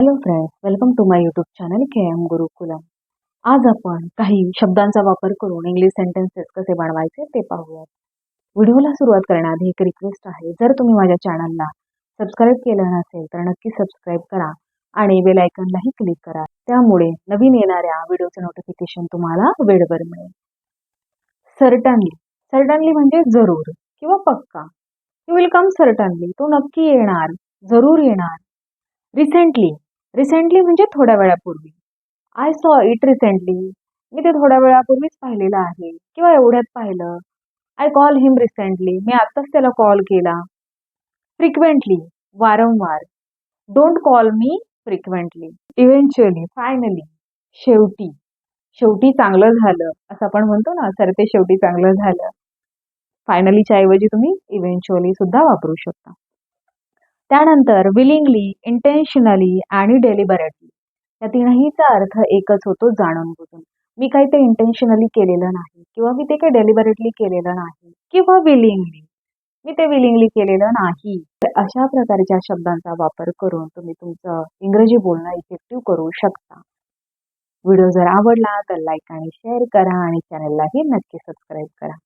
Hello friends welcome to my YouTube channel K M Gurukulam आज आपण काही शब्दांचा वापर करून इंग्लिश सेंटेन्सेस कसे बनवायचे ते पाहूयात. व्हिडिओला सुरुवात करण्याआधी एक रिक्वेस्ट आहे. जर तुम्ही माझ्या चॅनलला सबस्क्राईब केलं नसेल तर नक्की सबस्क्राईब करा आणि बेल आयकनलाही क्लिक करा. त्यामुळे नवीन येणाऱ्या व्हिडिओचं नोटिफिकेशन तुम्हाला वेळेवर मिळेल. सर्टनली सर्टनली म्हणजे जरूर किंवा पक्का. यू विल कम सर्टनली तो नक्की येणार जरूर येणार. रिसेंटली रिसेंटली म्हणजे थोड्या वेळापूर्वी. आय सॉ इट रिसेंटली मी ते थोड्या वेळापूर्वीच पाहिलेलं आहे. किंवा एवढ्यात पाहिलं. आय कॉल हिम रिसेंटली मी आत्ताच त्याला कॉल केला. फ्रिक्वेंटली वारंवार. Don't call me frequently eventually finally शेवटी. शेवटी चांगलं झालं. असं आपण म्हणतो ना सर ते शेवटी चांगलं झालं. फायनलीच्या ऐवजी तुम्ही इव्हेंच्युअली सुद्धा वापरू शकता. त्यानंतर विलिंगली इंटेन्शनली आणि डेलिबरेटली या तीनहीचा अर्थ एकच होतो जाणून बुजून. मी काही ते इंटेन्शनली केलेलं नाही किंवा मी ते काही डेलिबरेटली केलेलं नाही किंवा विलिंगली मी ते विलिंगली केलेलं नाही. तर अशा प्रकारच्या शब्दांचा वापर करून तुम्ही तुमचं इंग्रजी बोलणं इफेक्टिव्ह करू शकता. व्हिडिओ जर आवडला तर लाईक आणि शेअर करा आणि चॅनललाही नक्की सबस्क्राईब करा.